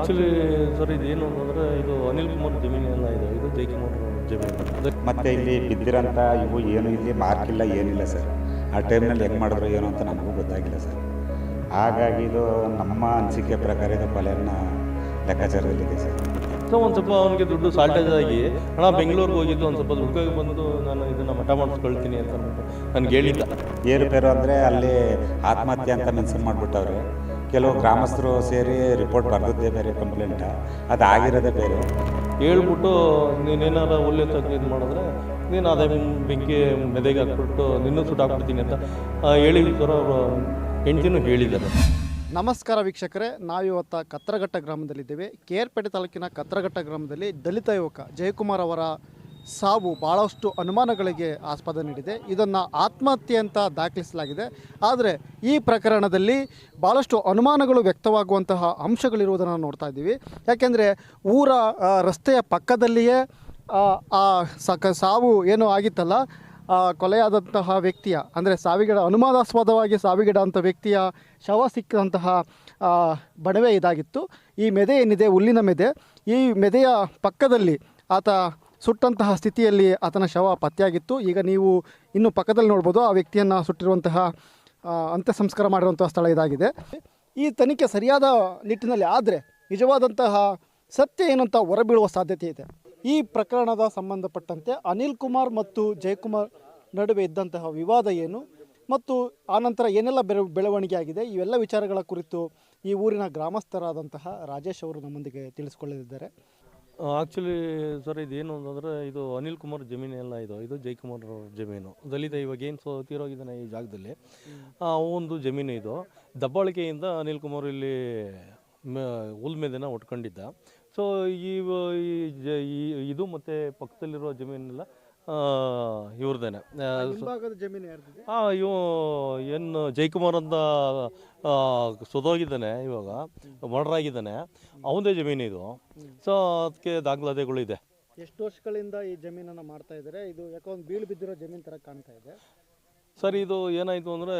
Actually sir ಏನು ಅಂತಂದ್ರೆ ಇದು ಅನಿಲ್ ಕುಮಾರ್ ಜಮೀನು ಎಲ್ಲ ಇದೆ. ಇದು ಜಯಕುಮಾರ್ ಜಮೀನು. ಅದಕ್ಕೆ ಮತ್ತೆ ಇಲ್ಲಿ ಬಿದ್ದಿರೋಂಥ ಇವು ಏನು ಇಲ್ಲಿ ಮಾರ್ಕ್ ಇಲ್ಲ ಏನಿಲ್ಲ ಸರ್. ಆ ಟೈಮ್ನಲ್ಲಿ ಹೆಂಗೆ ಮಾಡಿದ್ರು ಏನು ಅಂತ ನಮಗೂ ಗೊತ್ತಾಗಿಲ್ಲ ಸರ್. ಹಾಗಾಗಿ ಇದು ನಮ್ಮ ಅನಿಸಿಕೆ ಪ್ರಕಾರ ಇದು ಕೊಲೆಯನ್ನು ಲೆಕ್ಕಾಚಾರದಲ್ಲಿದೆ ಸರ್. ಸೊ ಒಂದು ಸ್ವಲ್ಪ ಅವನಿಗೆ ದುಡ್ಡು ಸಾಲ್ಟೇಜ್ ಆಗಿ ಹಣ ಬೆಂಗಳೂರಿಗೆ ಹೋಗಿದ್ದು ಒಂದು ಸ್ವಲ್ಪ ದುಡ್ಡಾಗಿ ಬಂದು ನಾನು ಇದನ್ನು ಮಠ ಮಾಡಿಸ್ಕೊಳ್ತೀನಿ ಅಂತ ಅಂದ್ಬಿಟ್ಟು ನನಗೆ ಹೇಳಿದ್ದ. ಏರುಪೇರು ಅಂದರೆ ಅಲ್ಲಿ ಆತ್ಮಹತ್ಯೆ ಅಂತ ಮೆನ್ಷನ್ ಮಾಡಿಬಿಟ್ಟವ್ರೆ. ಕೆಲವು ಗ್ರಾಮಸ್ಥರು ಸೇರಿ ರಿಪೋರ್ಟ್ ಬರೆದದ್ದೇ ಬೇರೆ ಕಂಪ್ಲೇಂಟ ಅದು ಆಗಿರೋದೇ ಬೇರೆ. ಹೇಳ್ಬಿಟ್ಟು ನೀನೇನಾರ ಒಳ್ಳೆ ತಗ್ಗು ಇದು ಮಾಡಿದ್ರೆ ನೀನು ಅದೇ ಬೆಂಕಿ ಮೆದೆಗೆ ಹಾಕ್ಬಿಟ್ಟು ನಿನ್ನೂ ಸುಟ್ಟಾಕ್ಬಿಡ್ತೀನಿ ಅಂತ ಹೇಳಿ ಅವರು ಹೆಂಡ್ತಿನೂ ಹೇಳಿದ್ದಾರೆ. ನಮಸ್ಕಾರ ವೀಕ್ಷಕರೇ ನಾವಿವತ್ತ ಕತ್ರಘಟ್ಟ ಗ್ರಾಮದಲ್ಲಿದ್ದೇವೆ. ಕೇರ್ಪೇಟೆ ತಾಲೂಕಿನ ಕತ್ರಘಟ್ಟ ಗ್ರಾಮದಲ್ಲಿ ದಲಿತ ಯುವಕ ಜಯಕುಮಾರ್ ಅವರ ಸಾವು ಭಾಳಷ್ಟು ಅನುಮಾನಗಳಿಗೆ ಆಸ್ಪದ ನೀಡಿದೆ. ಇದನ್ನು ಆತ್ಮಹತ್ಯೆ ಅಂತ ದಾಖಲಿಸಲಾಗಿದೆ. ಆದರೆ ಈ ಪ್ರಕರಣದಲ್ಲಿ ಭಾಳಷ್ಟು ಅನುಮಾನಗಳು ವ್ಯಕ್ತವಾಗುವಂತಹ ಅಂಶಗಳಿರುವುದನ್ನು ನೋಡ್ತಾ ಇದ್ದೀವಿ. ಯಾಕೆಂದರೆ ಊರ ರಸ್ತೆಯ ಪಕ್ಕದಲ್ಲಿಯೇ ಆ, ಸಕ ಸಾವು ಏನು ಆಗಿತ್ತಲ್ಲ ಕೊಲೆಯಾದಂತಹ ವ್ಯಕ್ತಿಯ ಅಂದರೆ ಸಾವಿಗಿಡ ಅನುಮಾನಾಸ್ಪದವಾಗಿ ಸಾವಿಗಿಡಂಥ ವ್ಯಕ್ತಿಯ ಶವ ಸಿಕ್ಕಿದಂತಹ ಬಡವೆ ಬಣವೆ ಇದಾಗಿತ್ತು. ಈ ಮೆದೆ ಏನಿದೆ? ಹುಲ್ಲಿನ ಮೆದೆ. ಈ ಮೆದೆಯ ಪಕ್ಕದಲ್ಲಿ ಆತ ಸುಟ್ಟಂತಹ ಸ್ಥಿತಿಯಲ್ಲಿ ಆತನ ಶವ ಪತ್ತೆಯಾಗಿತ್ತು. ಈಗ ನೀವು ಇನ್ನು ಪಕ್ಕದಲ್ಲಿ ನೋಡ್ಬೋದು, ಆ ವ್ಯಕ್ತಿಯನ್ನು ಸುಟ್ಟಿರುವಂತಹ ಅಂತ್ಯ ಸಂಸ್ಕಾರ ಮಾಡಿರುವಂತಹ ಸ್ಥಳ ಇದಾಗಿದೆ. ಈ ತನಿಖೆ ಸರಿಯಾದ ನಿಟ್ಟಿನಲ್ಲಿ ಆದರೆ ನಿಜವಾದಂತಹ ಸತ್ಯ ಏನಂತ ಹೊರಬೀಳುವ ಸಾಧ್ಯತೆ ಇದೆ. ಈ ಪ್ರಕರಣದ ಸಂಬಂಧಪಟ್ಟಂತೆ ಅನಿಲ್ ಕುಮಾರ್ ಮತ್ತು ಜಯಕುಮಾರ್ ನಡುವೆ ಇದ್ದಂತಹ ವಿವಾದ ಏನು ಮತ್ತು ಆನಂತರ ಏನೆಲ್ಲ ಬೆರ ಬೆಳವಣಿಗೆ ಆಗಿದೆ, ಇವೆಲ್ಲ ವಿಚಾರಗಳ ಕುರಿತು ಈ ಊರಿನ ಗ್ರಾಮಸ್ಥರಾದಂತಹ ರಾಜೇಶ್ ಅವರು ನಮ್ಮೊಂದಿಗೆ ತಿಳಿಸ್ಕೊಳ್ಳಲಿದ್ದಾರೆ. ಆ್ಯಕ್ಚುಲಿ ಸರ್ ಇದೇನು ಅಂತಂದರೆ ಇದು ಅನಿಲ್ ಕುಮಾರ್ ಜಮೀನು ಎಲ್ಲ ಇದು ಇದು ಜೈಕುಮಾರ್ ಅವ್ರ ಜಮೀನು. ದಲಿತ ಇವಾಗ ಏನು ಸೊ ತೀರೋಗಿದ್ದಾನೆ ಈ ಜಾಗದಲ್ಲಿ? ಆ, ಒಂದು ಜಮೀನು ಇದು. ದಬ್ಬಾಳಿಕೆಯಿಂದ ಅನಿಲ್ ಕುಮಾರ್ ಇಲ್ಲಿ ಮ, ಹುಲ್ ಮೇದೆನ ಉಟ್ಕೊಂಡಿದ್ದ ಸೊ ಈ- ಇದು ಮತ್ತು ಪಕ್ಕದಲ್ಲಿರೋ ಜಮೀನೆಲ್ಲ ಇವ್ರದ್ದೇನೆ ಹಾ ಜಮೀನು ಯಾರ್ದಿದೆ? ಹಾಂ ಇವು ಏನು ಜೈಕುಮಾರ್ ಅಂತ ಆ, ಇವಾಗ. ಮರ್ಡರ್ ಆಗಿದ್ದಾನೆ ಅವನದೇ ಜಮೀನು ಇದು. ಸೊ ಅದಕ್ಕೆ ದಾಖಲಾತಿಗಳಿದೆ ಎಷ್ಟು ವರ್ಷಗಳಿಂದ ಈ ಜಮೀನನ್ನು ಮಾಡ್ತಾ ಇದ್ದಾರೆ ಇದು ಯಾಕೋ ಒಂದು ಬೀಳು ಬಿದ್ದಿರೋ ಜಮೀನು ಥರ ಕಾಣ್ತಾ ಇದೆ. ಸರ್ ಇದು ಏನಾಯಿತು ಅಂದರೆ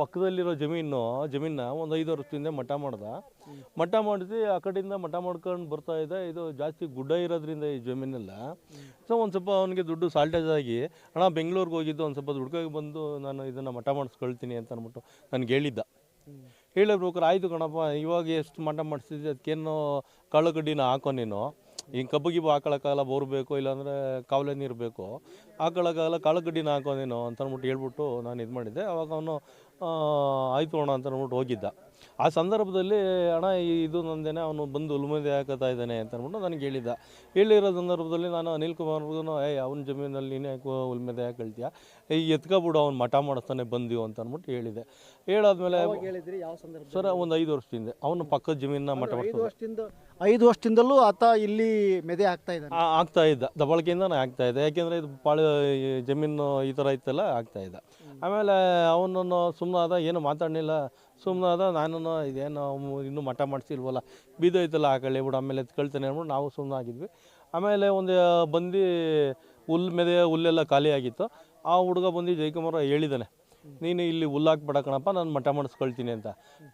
ಪಕ್ಕದಲ್ಲಿರೋ ಜಮೀನು ಜಮೀನ ಒಂದು ಐದು ವರ್ಷದಿಂದ ಮಠ ಮಾಡ್ದೆ. ಮಠ ಮಾಡಿಸಿ ಆ ಕಡೆಯಿಂದ ಮಠ ಮಾಡ್ಕೊಂಡು ಬರ್ತಾ ಇದೆ. ಇದು ಜಾಸ್ತಿ ಗುಡ್ಡ ಇರೋದ್ರಿಂದ ಈ ಜಮೀನೆಲ್ಲ. ಸೊ ಒಂದು ಸ್ವಲ್ಪ ಅವನಿಗೆ ದುಡ್ಡು ಸಾಲ್ಟೇಜ್ ಆಗಿ ಅಣ್ಣ ಬೆಂಗಳೂರಿಗೆ ಹೋಗಿದ್ದು ಒಂದು ಸ್ವಲ್ಪ ದುಡ್ಕಾಗಿ ಬಂದು ನಾನು ಇದನ್ನು ಮಠ ಮಾಡಿಸ್ಕೊಳ್ತೀನಿ ಅಂತ ಅಂದ್ಬಿಟ್ಟು ನನಗೆ ಹೇಳಿದ್ದ. ಹೇಳಿರ್ಬೇಕಾರೆ ಆಯಿತು ಕಣಪ್ಪ ಇವಾಗ ಎಷ್ಟು ಮಠ ಮಾಡಿಸಿದ್ದೆ ಅದಕ್ಕೇನು ಕಾಳು ಕಡ್ಡಿನ ಹಾಕೋ ನೀನು. ಹಿಂಗೆ ಕಬ್ಬು ಗಿಬ್ಬು ಹಾಕೊಳ್ಳೋಕ್ಕಾಗಲ್ಲ ಬೋರ್ ಬೇಕು, ಇಲ್ಲಾಂದರೆ ಕಾವಲೆ ನೀರು ಬೇಕು. ಹಾಕೊಳ್ಳೋಕ್ಕಾಗಲ್ಲ ಕಾಳು ಕಡ್ಡಿನ ಹಾಕೋ ನೀನು ಅಂತ ಅಂದ್ಬಿಟ್ಟು ಹೇಳ್ಬಿಟ್ಟು ನಾನು ಇದು ಮಾಡಿದ್ದೆ. ಅವಾಗ ಅವನು ಆಯಿತು ಅಣ್ಣ ಅಂತ ಅಂದ್ಬಿಟ್ಟು ಹೋಗಿದ್ದ. ಆ ಸಂದರ್ಭದಲ್ಲಿ ಅಣ್ಣ ಇದು ನಂದೇನೆ ಅವನು ಬಂದು ಉಲ್ಮದೆ ಹಾಕತಾ ಇದ್ದಾನೆ ಅಂತ ಅಂದ್ಬಿಟ್ಟು ನನಗೆ ಹೇಳಿದ್ದ. ಹೇಳಿರೋ ಸಂದರ್ಭದಲ್ಲಿ ನಾನು ಅನಿಲ್ ಕುಮಾರ್ಗೂ ಏಯ್ ಅವನ ಜಮೀನಲ್ಲಿ ನೀನೇ ಯಾಕೆ ಉಲ್ಮದಿ ಯಾಕೆ ಹೇಳ್ತೀಯ ಈ ಎತ್ಕೊಬಿಡು ಅವ್ನು ಮಠ ಮಾಡಿಸ್ತಾನೆ ಬಂದಿವು ಅಂತ ಅಂದ್ಬಿಟ್ಟು ಹೇಳಿದೆ. ಹೇಳಾದ್ಮೇಲೆ ಸರ್ ಒಂದು ಐದು ವರ್ಷದಿಂದ ಅವನು ಪಕ್ಕದ ಜಮೀನ ಮಠ ಮಾಡಿಸ್ತಾನೆ. ವರ್ಷದಿಂದ ಐದು ವರ್ಷದಿಂದಲೂ ಆತ ಇಲ್ಲಿ ಮೆದೆ ಆಗ್ತಾ ಇದ್ದ ಆಗ್ತಾ ಇದ್ದ. ದಬ್ಬಾಳಿಕೆಯಿಂದನೇ ಆಗ್ತಾ ಇದೆ ಯಾಕೆಂದ್ರೆ ಇದು ಪಾಳ ಜಮೀನು ಈ ಥರ ಇತ್ತಲ್ಲ ಆಗ್ತಾ ಇದ್ದ. ಆಮೇಲೆ ಅವನನ್ನು ಸುಮ್ಮನಾದ ಏನು ಮಾತಾಡಲಿಲ್ಲ. ಸುಮ್ಮನಾದ ನಾನು ಇದೇನು ಇನ್ನೂ ಮಠ ಮಾಡಿಸಿಲ್ವಲ್ಲ, ಬೀದೋಯ್ತಲ್ಲ ಆ ಕಳೆ ಬಿಡು, ಆಮೇಲೆ ಎತ್ಕೊಳ್ತಾನೆ ಅಂದ್ಬಿಟ್ಟು ನಾವು ಸುಮ್ಮನೆ ಆಗಿದ್ವಿ ಆಮೇಲೆ ಒಂದು ಬಂದು ಹುಲ್ ಮೆದೆ ಹುಲ್ಲೆಲ್ಲ ಖಾಲಿಯಾಗಿತ್ತು ಆ ಹುಡುಗ ಬಂದು ಜಯಕುಮಾರ ಹೇಳಿದ್ದಾನೆ ನೀನು ಇಲ್ಲಿ ಹುಲ್ಲು ಹಾಕ್ಬೇಡ ಕಣಪ್ಪ, ನಾನು ಮಠ ಮಾಡಿಸ್ಕೊಳ್ತೀನಿ ಅಂತ.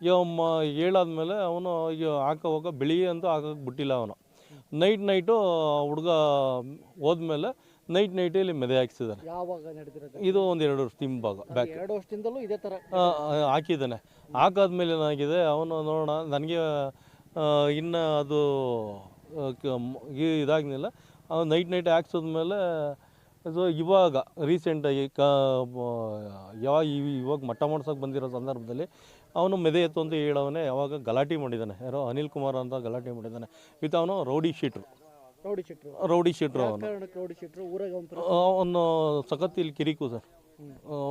ಇವಮ್ಮ ಹೇಳಾದ್ಮೇಲೆ ಅವನು ಈಗ ಹಾಕ ಹೋಗೋ ಬೆಳಿಗ್ಗೆ ಅಂತೂ ಹಾಕಕ್ಕೆ ಬಿಟ್ಟಿಲ್ಲ ಅವನು. ನೈಟ್ ನೈಟು ಹುಡುಗ ಹೋದ್ಮೇಲೆ ನೈಟ್ ನೈಟ್ ಇಲ್ಲಿ ಮೆದೆ ಹಾಕ್ಸಿದಾನೆ ಯಾವಾಗ ನಡೆದಿರೋದು? ಇದು ಒಂದು ಎರಡು ವರ್ಷ ಹಿಂಭಾಗ ಬ್ಯಾಕ್ ಎರಡು ವರ್ಷದಿಂದಲೂ ಇದೇ ತರ? ಆ, ಆ, ಹಾಕಿದ್ದಾನೆ. ಹಾಕಾದ್ಮೇಲೆ ಏನಾಗಿದೆ ಅವನು ನೋಡೋಣ ನನಗೆ ಇನ್ನು ಅದು ಆ, ಕ- ಮ್- ಇ- ಇದಾಗಲಿಲ್ಲ. ಅವ್ನು ನೈಟ್ ನೈಟ್ ಹಾಕ್ಸಿದ್ಮೇಲೆ ಸೊ ಇವಾಗ ರೀಸೆಂಟಾಗಿ ಕ ಯಾವಾಗ ಇವಾಗ ಮಟ್ಟ ಮಾಡ್ಸೋಕೆ ಬಂದಿರೋ ಸಂದರ್ಭದಲ್ಲಿ ಅವನು ಮೆದೆ ಎತ್ತು ಅಂತ ಹೇಳೋವನೇ ಯಾವಾಗ ಗಲಾಟೆ ಮಾಡಿದ್ದಾನೆ. ಯಾರೋ ಅನಿಲ್ ಕುಮಾರ್ ಅಂತ ಗಲಾಟೆ ಮಾಡಿದ್ದಾನೆ. ವಿತ್ ಅವನು rowdy sheeter rowdy sheeter. Rowdy sheeter ಅವನು. ಕಾರಣಕ್ಕೆ ರೌಡಿ ಶೆಟ್ರು? ಊರಾಗ ಒಂದು ಅವನು ಸಖತ್ ಇಲ್ಲಿ ಕಿರಿಕು ಸರ್.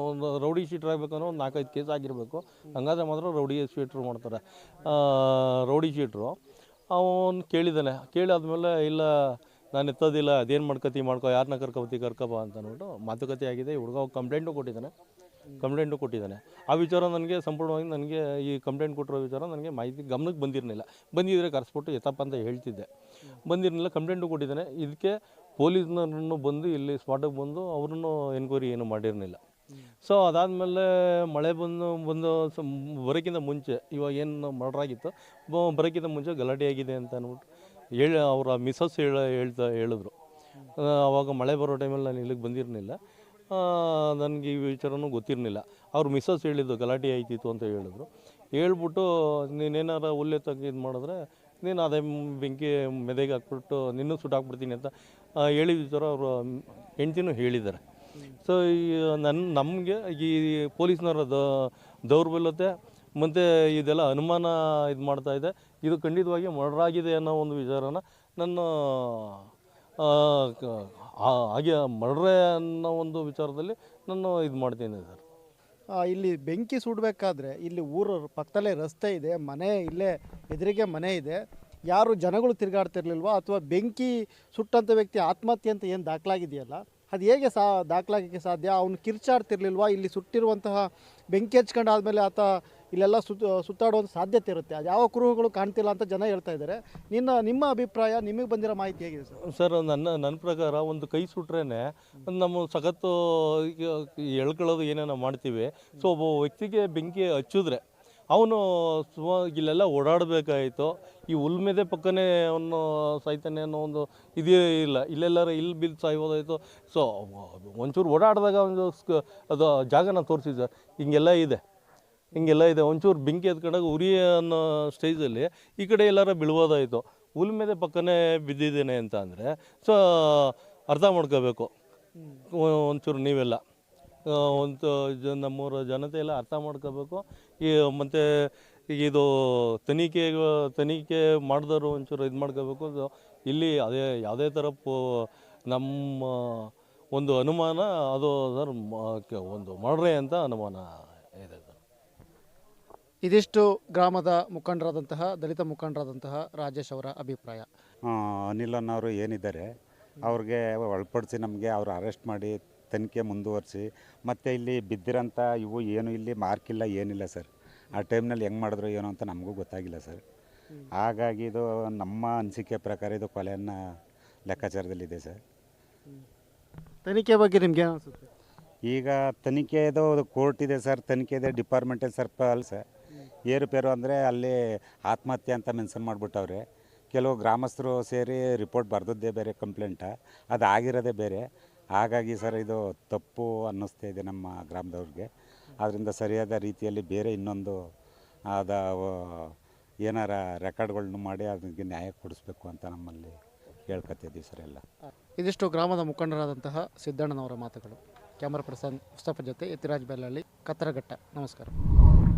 ಒಂದು ರೌಡಿ ಶೀಟ್ರ್ ಆಗಬೇಕಂದ್ರೆ ಒಂದು ನಾಲ್ಕೈದು ಕೇಸ್ ಆಗಿರಬೇಕು. ಹಂಗಾದ್ರೆ ಮಾತ್ರ ರೌಡಿ ಶೀಟ್ರು ಮಾಡ್ತಾರೆ. ರೌಡಿ ಶೀಟ್ರು ಅವನು ಕೇಳಿದ್ದಾನೆ ಕೇಳಾದ್ಮೇಲೆ ಇಲ್ಲ ನಾನು ಎತ್ತೋದಿಲ್ಲ ಅದೇನು ಮಾಡ್ಕೊತಿ ಮಾಡ್ಕೊ ಯಾರನ್ನ ಕರ್ಕೊಬತ್ತಿ ಕರ್ಕೊಬ ಅಂತ ಅಂದ್ಬಿಟ್ಟು ಮಾತುಕತೆ ಆಗಿದೆ. ಹುಡುಗ ಕಂಪ್ಲೇಂಟು ಕೊಟ್ಟಿದ್ದಾನೆ ಕಂಪ್ಲೇಂಟು ಕೊಟ್ಟಿದ್ದಾನೆ. ಆ ವಿಚಾರ ನನಗೆ ಸಂಪೂರ್ಣವಾಗಿ ನನಗೆ ಈ ಕಂಪ್ಲೇಂಟ್ ಕೊಟ್ಟಿರೋ ವಿಚಾರ ನನಗೆ ಮಾಹಿತಿ ಗಮನಕ್ಕೆ ಬಂದಿರಲಿಲ್ಲ. ಬಂದಿದ್ದರೆ ಕರೆಸ್ಬಿಟ್ಟು ಎತ್ತಪ್ಪ ಅಂತ ಹೇಳ್ತಿದ್ದೆ. ಬಂದಿರಲಿಲ್ಲ, ಕಂಪ್ಲೇಂಟು ಕೊಟ್ಟಿದ್ದಾನೆ. ಇದಕ್ಕೆ ಪೊಲೀಸ್ನವ್ರನ್ನು ಬಂದು ಇಲ್ಲಿ ಸ್ಪಾಟಿಗೆ ಬಂದು ಅವ್ರನ್ನೂ ಎನ್ಕ್ವೈರಿ ಏನು ಮಾಡಿರಲಿಲ್ಲ. ಸೊ ಅದಾದಮೇಲೆ ಮಳೆ ಬಂದು ಬಂದು ಬರೋಕ್ಕಿಂತ ಮುಂಚೆ, ಇವಾಗ ಏನು ಮರ್ಡರ್ ಆಗಿತ್ತು, ಬ- ಬರೋಕ್ಕಿಂತ ಮುಂಚೆ ಗಲಾಟೆ ಆಗಿದೆ ಅಂತ ಅಂದ್ಬಿಟ್ಟು ಹೇಳಿ, ಅವರ ಮಿಸಸ್ ಹೇಳ, ಹೇಳ್ತಾ ಹೇಳಿದ್ರು. ಆವಾಗ ಮಳೆ ಬರೋ ಟೈಮಲ್ಲಿ ನಾನು ಇಲ್ಲಿಗೆ ಬಂದಿರಲಿಲ್ಲ. ನನಗೆ ಈ ವಿಚಾರನೂ ಗೊತ್ತಿರಲಿಲ್ಲ. ಅವ್ರು ಮಿಸ್ಸಸ್ ಹೇಳಿದ್ದು ಗಲಾಟೆ ಆಯ್ತಿತ್ತು ಅಂತ ಹೇಳಿದ್ರು. ಹೇಳ್ಬಿಟ್ಟು ನೀನೇನಾರ ಹುಲ್ಲೆ ತಗ್ಗಿ ಇದು ಮಾಡಿದ್ರೆ ನೀನು ಅದೇ ಬೆಂಕಿ ಮೆದೆಗೆ ಹಾಕ್ಬಿಟ್ಟು ನಿನ್ನೂ ಸುಟ್ಟಾಕ್ಬಿಡ್ತೀನಿ ಅಂತ ಹೇಳಿದ ಥರ ಅವರು ಹೆಂಡ್ತಿನೂ ಹೇಳಿದ್ದಾರೆ. ಸೊ ಈ ನನ್ನ ನಮಗೆ ಈ ಪೊಲೀಸ್ನವರ ದೌರ್ಬಲ್ಯತೆ ಮತ್ತು ಇದೆಲ್ಲ ಅನುಮಾನ ಇದು ಮಾಡ್ತಾ ಇದೆ. ಇದು ಖಂಡಿತವಾಗಿ ಮರ್ಡರ್ ಆಗಿದೆ ಅನ್ನೋ ಒಂದು ವಿಚಾರನ ನನ್ನ ಹಾಗೆ ಮರ್ರೆ ಅನ್ನೋ ಒಂದು ವಿಚಾರದಲ್ಲಿ ನಾನು ಇದು ಮಾಡ್ತೀನಿ ಸರ್. ಇಲ್ಲಿ ಬೆಂಕಿ ಸುಡಬೇಕಾದ್ರೆ ಇಲ್ಲಿ ಊರ ಪಕ್ಕದಲ್ಲೇ ರಸ್ತೆ ಇದೆ, ಮನೆ ಇಲ್ಲೇ ಎದುರಿಗೆ ಮನೆ ಇದೆ. ಯಾರು ಜನಗಳು ತಿರುಗಾಡ್ತಿರ್ಲಿಲ್ವೋ ಅಥವಾ ಬೆಂಕಿ ಸುಟ್ಟಂಥ ವ್ಯಕ್ತಿ ಆತ್ಮಹತ್ಯೆ ಅಂತ ಏನು ದಾಖಲಾಗಿದೆಯಲ್ಲ, ಅದು ಹೇಗೆ ಸಾ, ದಾಖಲಾಗಕ್ಕೆ ಸಾಧ್ಯ? ಅವನು ಕಿರ್ಚಾಡ್ತಿರ್ಲಿಲ್ವಾ? ಇಲ್ಲಿ ಸುಟ್ಟಿರುವಂತಹ ಬೆಂಕಿ ಹಚ್ಕೊಂಡಾದ್ಮೇಲೆ ಆತ ಇಲ್ಲೆಲ್ಲ ಸುತ್ತ ಸುತ್ತಾಡುವಂಥ ಸಾಧ್ಯತೆ ಇರುತ್ತೆ. ಅದು ಯಾವ ಕುರುಹುಗಳು ಕಾಣ್ತಿಲ್ಲ ಅಂತ ಜನ ಹೇಳ್ತಾ ಇದ್ದಾರೆ. ನಿನ್ನ, ನಿಮ್ಮ ಅಭಿಪ್ರಾಯ, ನಿಮಗೆ ಬಂದಿರೋ ಮಾಹಿತಿ ಹೇಗಿದೆ ಸರ್? ಸರ್, ನನ್ನ ನನ್ನ ಪ್ರಕಾರ ಒಂದು ಕೈ ಸುಟ್ರೇ ನಮ್ಮ ಸಖತ್ತು ಎಳ್ಕೊಳ್ಳೋದು ಏನೇನೋ ಮಾಡ್ತೀವಿ. ಸೊ ಒಬ್ಬ ವ್ಯಕ್ತಿಗೆ ಬೆಂಕಿ ಹಚ್ಚಿದ್ರೆ ಅವನು ಸುಮ ಇಲ್ಲೆಲ್ಲ ಓಡಾಡಬೇಕಾಯಿತು. ಈ ಉಲ್ಮೆದೆ ಪಕ್ಕನೇ ಅವನು ಸಾಯ್ತಾನೆ ಅನ್ನೋ ಒಂದು ಇದೇ ಇಲ್ಲ. ಇಲ್ಲೆಲ್ಲರೂ ಇಲ್ಲಿ ಬಿದ್ದು ಸಾಯ್ಬೋದಾಯಿತು. ಸೊ ಒಂಚೂರು ಓಡಾಡಿದಾಗ ಒಂದು ಅದು ಜಾಗನ ತೋರಿಸಿದ್ದೆ. ಹಿಂಗೆಲ್ಲ ಇದೆ. ಹಿಂಗೆಲ್ಲ ಇದೆ. ಒಂಚೂರು ಬೆಂಕಿ ಎತ್ಕೊಂಡಾಗ ಉರಿ ಅನ್ನೋ ಸ್ಟೇಜಲ್ಲಿ ಈ ಕಡೆ ಎಲ್ಲಾರ ಬೀಳ್ಬೋದಾಯಿತು. ಹುಲ್ ಮೇಲೆ ಪಕ್ಕನೇ ಬಿದ್ದಿದ್ದೇನೆ ಅಂತ ಅಂದರೆ ಸೊ ಅರ್ಥ ಮಾಡ್ಕೋಬೇಕು. ಒಂಚೂರು ನೀವೆಲ್ಲ. ಒಂದು ಜ ನಮ್ಮೂರ ಜನತೆ ಎಲ್ಲ ಅರ್ಥ ಮಾಡ್ಕೋಬೇಕು. ಈ ಮತ್ತು ಇದು ತನಿಖೆ ತನಿಖೆ ಮಾಡಿದವರು ಒಂಚೂರು ಇದು ಮಾಡ್ಕೋಬೇಕು. ಇಲ್ಲಿ ಅದೇ ಯಾವುದೇ ಥರ ಪೋ ನಮ್ಮ ಒಂದು ಅನುಮಾನ ಅದು ಸರ್ ಕೆ- ಒಂದು ಮಾಡ್ರೆ ಅಂತ ಅನುಮಾನ. ಇದಿಷ್ಟು ಗ್ರಾಮದ ಮುಖಂಡರಾದಂತಹ ದಲಿತ ಮುಖಂಡರಾದಂತಹ ರಾಜೇಶ್ ಅವರ ಅಭಿಪ್ರಾಯ. ಅನಿಲನ್ನವರು ಅನಿಲ್ ಅನ್ನೋರು ಏನಿದ್ದಾರೆ ಅವ್ರಿಗೆ ಒಳಪಡಿಸಿ ನಮಗೆ ಅವ್ರು ಅರೆಸ್ಟ್ ಮಾಡಿ ತನಿಖೆ ಮುಂದುವರಿಸಿ ಮತ್ತು ಇಲ್ಲಿ ಬಿದ್ದಿರೋಂಥ ಇವು ಏನು ಇಲ್ಲಿ ಮಾರ್ಕ್ ಇಲ್ಲ ಏನಿಲ್ಲ ಸರ್. ಆ ಟೈಮ್ನಲ್ಲಿ ಹೆಂಗೆ ಮಾಡಿದ್ರು ಏನೋ ಅಂತ ನಮಗೂ ಗೊತ್ತಾಗಿಲ್ಲ ಸರ್. ಹಾಗಾಗಿ ಇದು ನಮ್ಮ ಅನಿಸಿಕೆ ಪ್ರಕಾರ ಇದು ಕೊಲೆಯನ್ನು ಲೆಕ್ಕಾಚಾರದಲ್ಲಿದೆ ಸರ್. ತನಿಖೆ ಬಗ್ಗೆ ನಿಮ್ಗೆ ಅನಿಸುತ್ತೆ? ಈಗ ತನಿಖೆದು ಕೋರ್ಟ್ ಇದೆ ಸರ್. ತನಿಖೆ ಇದೆ ಡಿಪಾರ್ಟ್ಮೆಂಟಲ್ ಸರ್ಪ ಅಲ್ಲ ಸರ್. ಏರುಪೇರು ಅಂದರೆ ಅಲ್ಲಿ ಆತ್ಮಹತ್ಯೆ ಅಂತ ಮೆನ್ಷನ್ ಮಾಡಿಬಿಟ್ಟವ್ರೆ. ಕೆಲವು ಗ್ರಾಮಸ್ಥರು ಸೇರಿ ರಿಪೋರ್ಟ್ ಬರೆದದ್ದೇ ಬೇರೆ ಕಂಪ್ಲೇಂಟ. ಅದು ಆಗಿರೋದೇ ಬೇರೆ. ಹಾಗಾಗಿ ಸರ್ ಇದು ತಪ್ಪು ಅನ್ನಿಸ್ತಾ ಇದೆ ನಮ್ಮ ಗ್ರಾಮದವ್ರಿಗೆ. ಆದ್ದರಿಂದ ಸರಿಯಾದ ರೀತಿಯಲ್ಲಿ ಬೇರೆ ಇನ್ನೊಂದು ಅದ ಏನಾರ ರೆಕಾರ್ಡ್ಗಳ್ನ ಮಾಡಿ ಅದಕ್ಕೆ ನ್ಯಾಯ ಕೊಡಿಸ್ಬೇಕು ಅಂತ ನಮ್ಮಲ್ಲಿ ಕೇಳ್ಕೊತಿದ್ದೀವಿ ಸರ್ ಎಲ್ಲ. ಇದಿಷ್ಟು ಗ್ರಾಮದ ಮುಖಂಡರಾದಂತಹ ಸಿದ್ದಣ್ಣನವರ ಮಾತುಗಳು. ಕ್ಯಾಮರಾ ಪರ್ಸನ್ ಮುಸ್ತಫ ಜೊತೆ ಯತಿರಾಜ್ ಬೆಲ್ಲಳ್ಳಿ ಕತ್ತರಘಟ್ಟ. ನಮಸ್ಕಾರ.